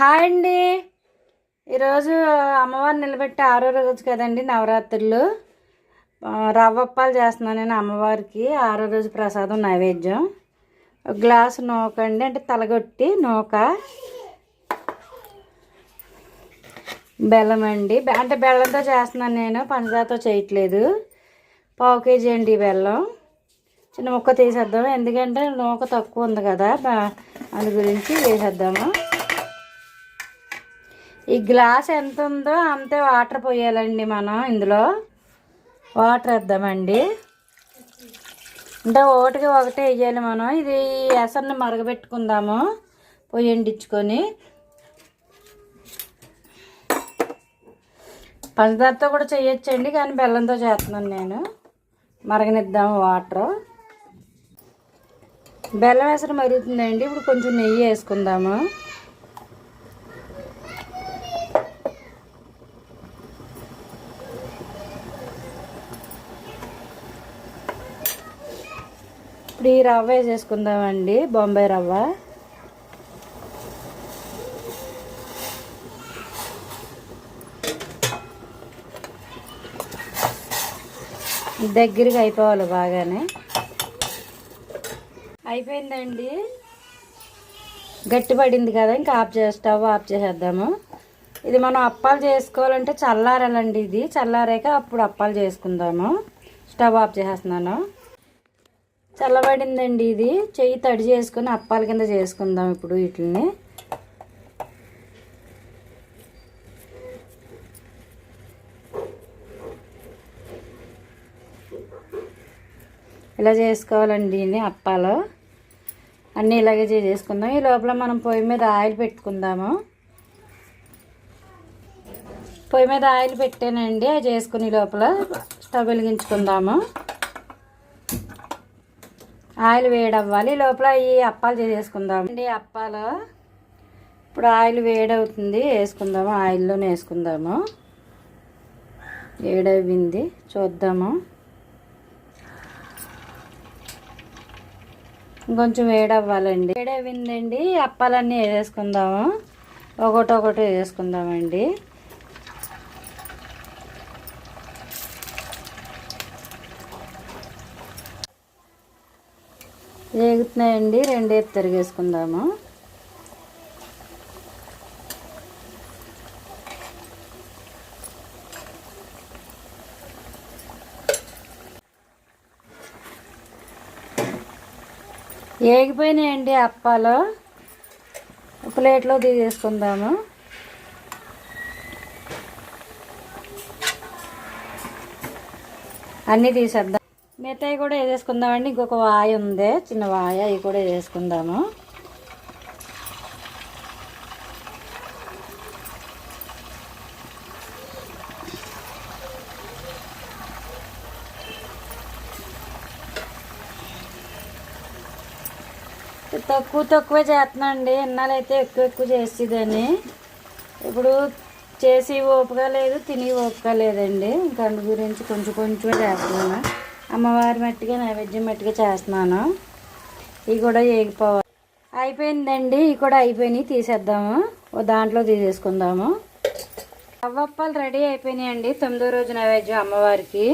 Hi అండి. ఈరోజు అమ్మవారిని నిలబెట్టి ఆరో రోజు కదండి నవరాత్రులు. రవ్వప్పాలు చేస్తున్నాను నేను అమ్మవారికి. ఆరో రోజు ప్రసాదం నైవేద్యం. ఒక గ్లాసు నూక అండి అంటే తలగొట్టి నూక. బెల్లం అండి. బె- అంటే బెల్లంతో చేస్తున్నాను నేను పంచదారతో చేయట్లేదు. పావు కేజీ అండి బెల్లం. చిన్న ముక్క తీసేద్దాం ఎందుకంటే నూక తక్కువ ఉంది కదా అందు గురించి వేసేద్దాము. ఈ గ్లాస్ ఎంత ఉందో అంతే వాటర్ పోయాలండి మనం ఇందులో. వాటర్ వేద్దామండి. అంటే ఒకటికి ఒకటే వేయాలి మనం. ఇది ఎసర్ని మరగబెట్టుకుందాము. పొయ్యి ఎండించుకొని. పంచదారతో కూడా చేయొచ్చండి కానీ బెల్లంతో చేస్తున్నాను నేను. మరగనిద్దాము వాటర్. బెల్లం ఎసరు మరుగుతుందండి. ఇప్పుడు కొంచెం నెయ్యి వేసుకుందాము. ఇప్పుడు ఈ రవ్వ వేసేసుకుందామండి బొంబాయి రవ్వ. దగ్గరికి అయిపోవాలి బాగానే. అయిపోయిందండి. గట్టి పడింది కదా ఇంకా ఆఫ్ చే స్టవ్ ఆఫ్ చేసేద్దాము. ఇది మనం అప్పాలు చేసుకోవాలంటే చల్లారాలండి ఇది. చల్లారాక అప్పుడు అప్పాలు చేసుకుందాము. స్టవ్ ఆఫ్ చేసేస్తున్నాను. చల్లబడిందండి ఇది. చెయ్యి తడి చేసుకొని అప్పాల కింద చేసుకుందాం ఇప్పుడు వీటిని ఇలా చేసుకోవాలండి ఇది అప్పాలు. అన్నీ ఇలాగే చేసుకుందాం. ఈ లోపల మనం పొయ్యి మీద ఆయిల్ పెట్టుకుందాము. పొయ్యి మీద ఆయిల్ పెట్టానండి. అది చేసుకుని లోపల స్టవ్ వెలిగించుకుందాము. ఆయిల్ వేడవ్వాలి లోపల ఈ అప్పాలు చేసేసుకుందాం అండి అప్పాలు ఇప్పుడు ఆయిల్ వేడవుతుంది వేసుకుందాము. ఆయిల్లోనే వేసుకుందాము. వేడవింది చూద్దాము. ఇంకొంచెం వేడవ్వాలండి. వేడవిందండి అప్పాలన్నీ వేసేసుకుందాము ఒకటి ఒకటి వేసుకుందామండి. వేగుతున్నాయండి రెండు ఎత్తు తిరిగేసుకుందాము. వేగిపోయినాయండి అప్పాలు. ప్లేట్లో తీసేసుకుందాము. అన్నీ తీసేద్దాం. మిగతాయి కూడా వేసేసుకుందామండి. ఇంకొక వాయ ఉంది. చిన్న వాయ అవి కూడా వేసుకుందాము. తక్కువ తక్కువే చేస్తున్నానండి. ఇన్నాళ్ళైతే ఎక్కువ ఎక్కువ చేసేదని ఇప్పుడు చేసి ఓపిక లేదు తిని ఓపిక లేదండి. ఇంకా అందు గురించి కొంచెం కొంచెం చేస్తున్నాను. అమ్మవారి మట్టిగా నైవేద్యం మట్టిగా చేస్తున్నాను. ఇవి కూడా వేగిపోవాలి. అయిపోయిందండి. ఇవి కూడా అయిపోయినాయి. తీసేద్దాము. ఓ దాంట్లో తీసేసుకుందాము. అవ్వప్పాలు రెడీ అయిపోయినాయండి. తొమ్మిదో రోజు నైవేద్యం అమ్మవారికి.